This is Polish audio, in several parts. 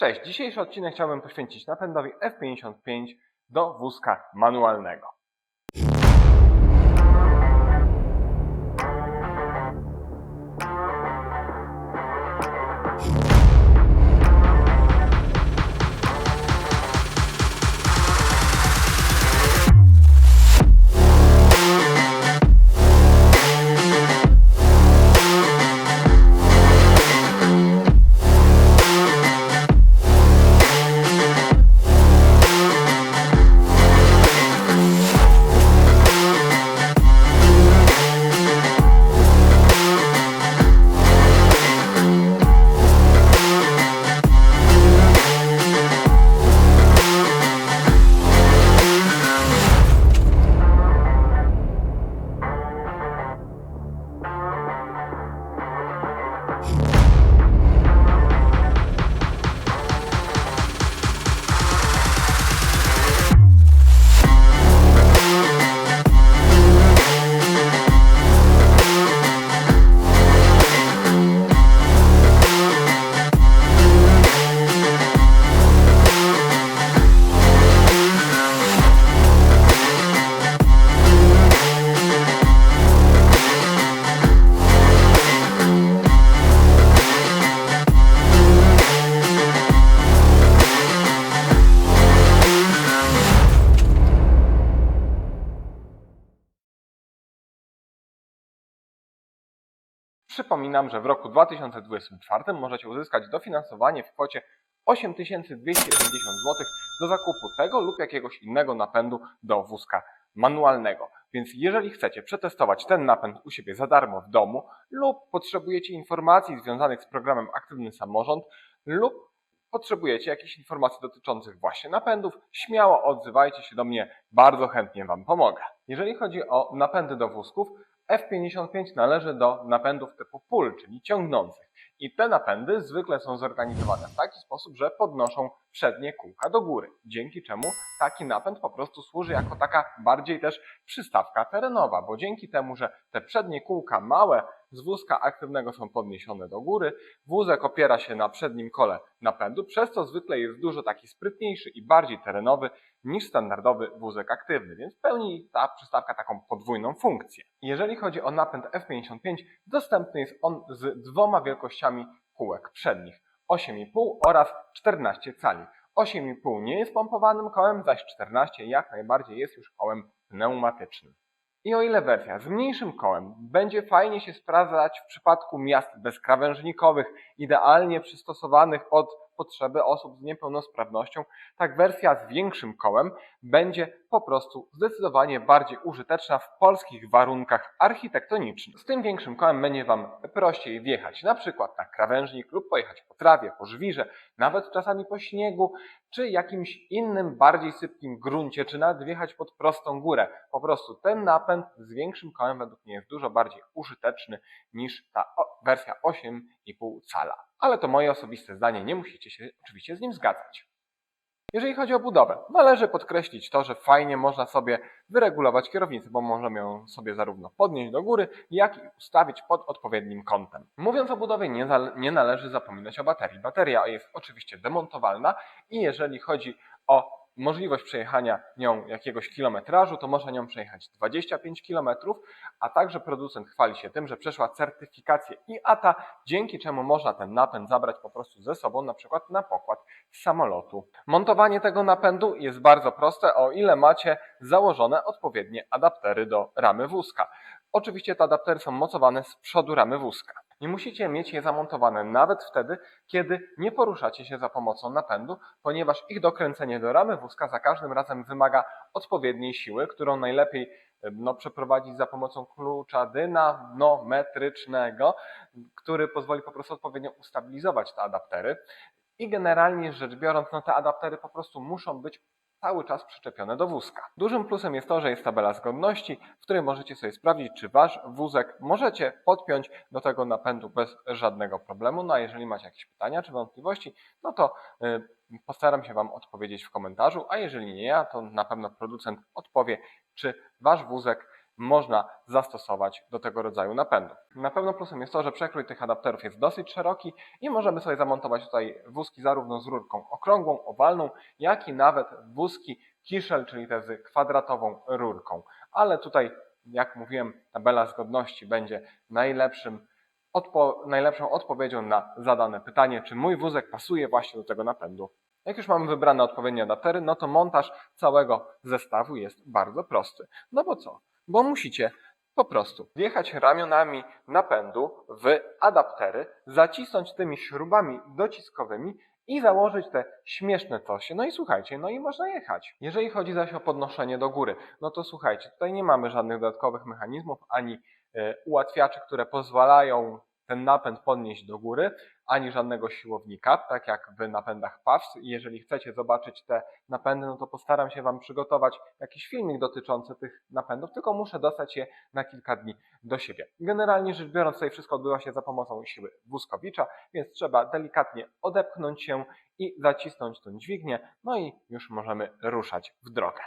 Cześć, dzisiejszy odcinek chciałbym poświęcić napędowi F55 do wózka manualnego. Przypominam, że w roku 2024 możecie uzyskać dofinansowanie w kwocie 8250 zł do zakupu tego lub jakiegoś innego napędu do wózka manualnego. Więc jeżeli chcecie przetestować ten napęd u siebie za darmo w domu lub potrzebujecie informacji związanych z programem Aktywny Samorząd lub potrzebujecie jakichś informacji dotyczących właśnie napędów, śmiało odzywajcie się do mnie, bardzo chętnie Wam pomogę. Jeżeli chodzi o napędy do wózków, F55 należy do napędów typu pull, czyli ciągnących. I te napędy zwykle są zorganizowane w taki sposób, że podnoszą przednie kółka do góry, dzięki czemu taki napęd po prostu służy jako taka bardziej też przystawka terenowa, bo dzięki temu, że te przednie kółka małe z wózka aktywnego są podniesione do góry, wózek opiera się na przednim kole napędu, przez co zwykle jest dużo taki sprytniejszy i bardziej terenowy niż standardowy wózek aktywny, więc pełni ta przystawka taką podwójną funkcję. Jeżeli chodzi o napęd F55, dostępny jest on z dwoma wielkościami kółek przednich 8,5 oraz 14 cali. 8,5 nie jest pompowanym kołem, zaś 14 jak najbardziej jest już kołem pneumatycznym. I o ile wersja z mniejszym kołem będzie fajnie się sprawdzać w przypadku miast bezkrawężnikowych, idealnie przystosowanych pod potrzeby osób z niepełnosprawnością, tak wersja z większym kołem będzie po prostu zdecydowanie bardziej użyteczna w polskich warunkach architektonicznych. Z tym większym kołem będzie Wam prościej wjechać na przykład na krawężnik lub pojechać po trawie, po żwirze, nawet czasami po śniegu, czy jakimś innym bardziej sypkim gruncie, czy nawet wjechać pod prostą górę. Po prostu ten napęd z większym kołem według mnie jest dużo bardziej użyteczny niż ta wersja 8,5 cala. Ale to moje osobiste zdanie, nie musicie się oczywiście z nim zgadzać. Jeżeli chodzi o budowę, należy podkreślić to, że fajnie można sobie wyregulować kierownicę, bo możemy ją sobie zarówno podnieść do góry, jak i ustawić pod odpowiednim kątem. Mówiąc o budowie, nie, nie należy zapominać o baterii. Bateria jest oczywiście demontowalna i jeżeli chodzi o możliwość przejechania nią jakiegoś kilometrażu, to można nią przejechać 25 km, a także producent chwali się tym, że przeszła certyfikację IATA, dzięki czemu można ten napęd zabrać po prostu ze sobą, na przykład na pokład samolotu. Montowanie tego napędu jest bardzo proste, o ile macie założone odpowiednie adaptery do ramy wózka. Oczywiście te adaptery są mocowane z przodu ramy wózka. Nie musicie mieć je zamontowane nawet wtedy, kiedy nie poruszacie się za pomocą napędu, ponieważ ich dokręcenie do ramy wózka za każdym razem wymaga odpowiedniej siły, którą najlepiej no, przeprowadzić za pomocą klucza dynamometrycznego, który pozwoli po prostu odpowiednio ustabilizować te adaptery. I generalnie rzecz biorąc, no te adaptery po prostu muszą być cały czas przyczepione do wózka. Dużym plusem jest to, że jest tabela zgodności, w której możecie sobie sprawdzić, czy wasz wózek możecie podpiąć do tego napędu bez żadnego problemu. No a jeżeli macie jakieś pytania czy wątpliwości, no to y, postaram się Wam odpowiedzieć w komentarzu, a jeżeli nie ja, to na pewno producent odpowie, czy wasz wózek można zastosować do tego rodzaju napędu. Na pewno plusem jest to, że przekrój tych adapterów jest dosyć szeroki i możemy sobie zamontować tutaj wózki zarówno z rurką okrągłą, owalną, jak i nawet wózki kiszel, czyli te z kwadratową rurką. Ale tutaj, jak mówiłem, tabela zgodności będzie najlepszym odpo- najlepszą odpowiedzią na zadane pytanie, czy mój wózek pasuje właśnie do tego napędu. Jak już mamy wybrane odpowiednie adaptery, no to montaż całego zestawu jest bardzo prosty. No bo co? Bo musicie po prostu wjechać ramionami napędu w adaptery, zacisnąć tymi śrubami dociskowymi i założyć te śmieszne cosie. No i słuchajcie, no i można jechać. Jeżeli chodzi zaś o podnoszenie do góry, no to słuchajcie, tutaj nie mamy żadnych dodatkowych mechanizmów ani e, ułatwiaczy, które pozwalają ten napęd podnieść do góry, ani żadnego siłownika, tak jak w napędach PAWS. Jeżeli chcecie zobaczyć te napędy, no to postaram się Wam przygotować jakiś filmik dotyczący tych napędów, tylko muszę dostać je na kilka dni do siebie. Generalnie rzecz biorąc, tutaj wszystko odbywa się za pomocą siły wózkowicza, więc trzeba delikatnie odepchnąć się i zacisnąć tą dźwignię, no i już możemy ruszać w drogę.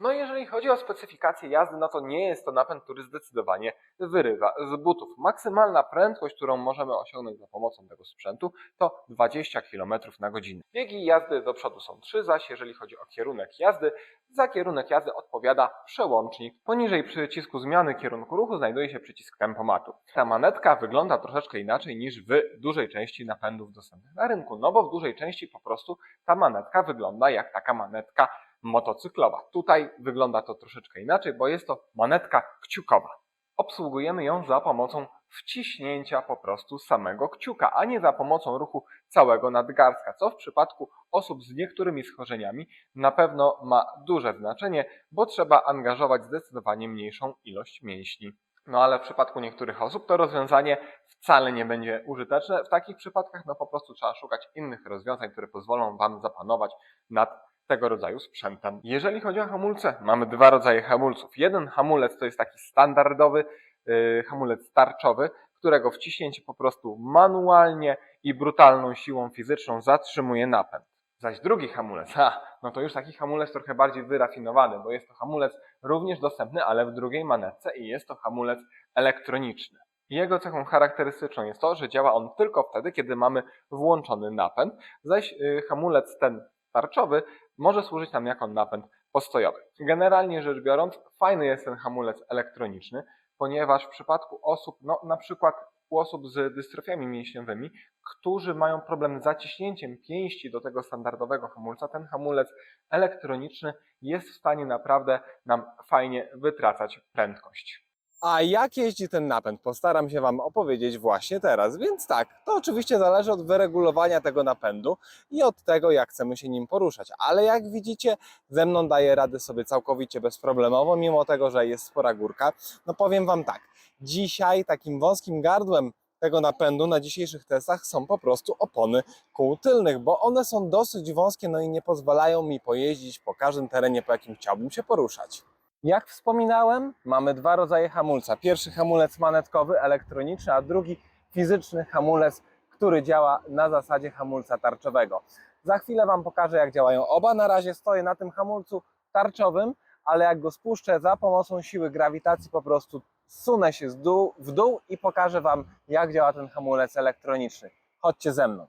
No i jeżeli chodzi o specyfikację jazdy, no to nie jest to napęd, który zdecydowanie wyrywa z butów. Maksymalna prędkość, którą możemy osiągnąć za pomocą tego sprzętu to 20 km na godzinę. Biegi jazdy do przodu są 3, zaś jeżeli chodzi o kierunek jazdy, za kierunek jazdy odpowiada przełącznik. Poniżej przycisku zmiany kierunku ruchu znajduje się przycisk tempomatu. Ta manetka wygląda troszeczkę inaczej niż w dużej części napędów dostępnych na rynku, no bo w dużej części po prostu ta manetka wygląda jak taka manetka motocyklowa. Tutaj wygląda to troszeczkę inaczej, bo jest to manetka kciukowa. Obsługujemy ją za pomocą wciśnięcia po prostu samego kciuka, a nie za pomocą ruchu całego nadgarstka, co w przypadku osób z niektórymi schorzeniami na pewno ma duże znaczenie, bo trzeba angażować zdecydowanie mniejszą ilość mięśni. No ale w przypadku niektórych osób to rozwiązanie wcale nie będzie użyteczne. W takich przypadkach no po prostu trzeba szukać innych rozwiązań, które pozwolą Wam zapanować nad tego rodzaju sprzętem. Jeżeli chodzi o hamulce, mamy dwa rodzaje hamulców. Jeden hamulec to jest taki standardowy yy, hamulec tarczowy, którego wciśnięcie po prostu manualnie i brutalną siłą fizyczną zatrzymuje napęd. Zaś drugi hamulec, ha, no to już taki hamulec trochę bardziej wyrafinowany, bo jest to hamulec również dostępny, ale w drugiej manetce i jest to hamulec elektroniczny. Jego cechą charakterystyczną jest to, że działa on tylko wtedy, kiedy mamy włączony napęd, zaś yy, hamulec ten tarczowy może służyć nam jako napęd postojowy. Generalnie rzecz biorąc, fajny jest ten hamulec elektroniczny, ponieważ w przypadku osób, no na przykład u osób z dystrofiami mięśniowymi, którzy mają problem z zaciśnięciem pięści do tego standardowego hamulca, ten hamulec elektroniczny jest w stanie naprawdę nam fajnie wytracać prędkość. A jak jeździ ten napęd? Postaram się Wam opowiedzieć właśnie teraz. Więc tak, to oczywiście zależy od wyregulowania tego napędu i od tego, jak chcemy się nim poruszać. Ale jak widzicie, ze mną daje radę sobie całkowicie bezproblemowo, mimo tego, że jest spora górka. No powiem Wam tak, dzisiaj takim wąskim gardłem tego napędu na dzisiejszych testach są po prostu opony kół tylnych, bo one są dosyć wąskie, no i nie pozwalają mi pojeździć po każdym terenie, po jakim chciałbym się poruszać. Jak wspominałem, mamy dwa rodzaje hamulca. Pierwszy hamulec manetkowy, elektroniczny, a drugi fizyczny hamulec, który działa na zasadzie hamulca tarczowego. Za chwilę Wam pokażę, jak działają oba. Na razie stoję na tym hamulcu tarczowym, ale jak go spuszczę za pomocą siły grawitacji, po prostu zsunę się dół, w dół i pokażę Wam, jak działa ten hamulec elektroniczny. Chodźcie ze mną.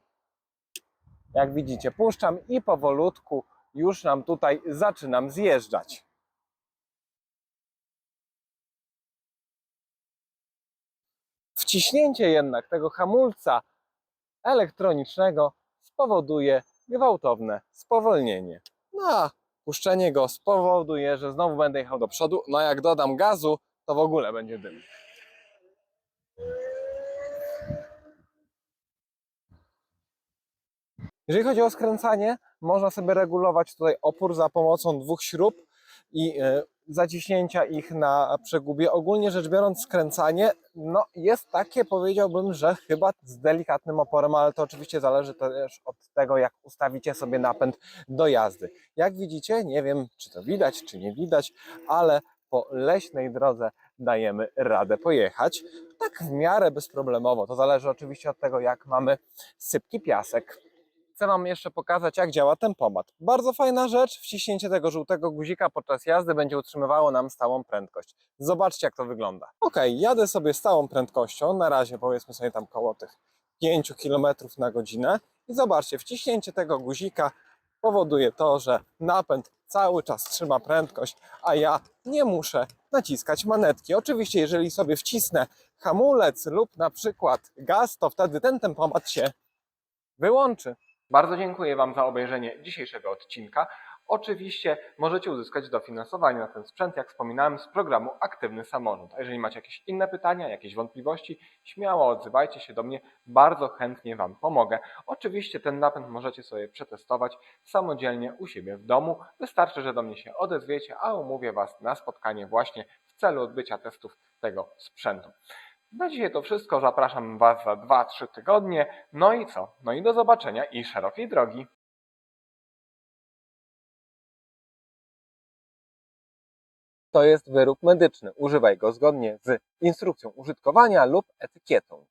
Jak widzicie, puszczam i powolutku już nam tutaj zaczynam zjeżdżać. Wciśnięcie jednak tego hamulca elektronicznego spowoduje gwałtowne spowolnienie. No a puszczenie go spowoduje, że znowu będę jechał do przodu. No jak dodam gazu, to w ogóle będzie dym. Jeżeli chodzi o skręcanie, można sobie regulować tutaj opór za pomocą dwóch śrub i e, zaciśnięcia ich na przegubie. Ogólnie rzecz biorąc, skręcanie no, jest takie, powiedziałbym, że chyba z delikatnym oporem, ale to oczywiście zależy też od tego, jak ustawicie sobie napęd do jazdy. Jak widzicie, nie wiem, czy to widać, czy nie widać, ale po leśnej drodze dajemy radę pojechać. Tak w miarę bezproblemowo. To zależy oczywiście od tego, jak mamy sypki piasek. Chcę Wam jeszcze pokazać, jak działa tempomat. Bardzo fajna rzecz, wciśnięcie tego żółtego guzika podczas jazdy będzie utrzymywało nam stałą prędkość. Zobaczcie, jak to wygląda. Ok, jadę sobie stałą prędkością, na razie powiedzmy sobie tam koło tych 5 km na godzinę i zobaczcie, wciśnięcie tego guzika powoduje to, że napęd cały czas trzyma prędkość, a ja nie muszę naciskać manetki. Oczywiście, jeżeli sobie wcisnę hamulec lub na przykład gaz, to wtedy ten tempomat się wyłączy. Bardzo dziękuję Wam za obejrzenie dzisiejszego odcinka. Oczywiście możecie uzyskać dofinansowanie na ten sprzęt, jak wspominałem, z programu Aktywny Samorząd. A jeżeli macie jakieś inne pytania, jakieś wątpliwości, śmiało odzywajcie się do mnie, bardzo chętnie Wam pomogę. Oczywiście ten napęd możecie sobie przetestować samodzielnie u siebie w domu. Wystarczy, że do mnie się odezwiecie, a umówię Was na spotkanie właśnie w celu odbycia testów tego sprzętu. Na dzisiaj to wszystko. Zapraszam Was za 2-3 tygodnie. No i co? No i do zobaczenia i szerokiej drogi. To jest wyrób medyczny. Używaj go zgodnie z instrukcją użytkowania lub etykietą.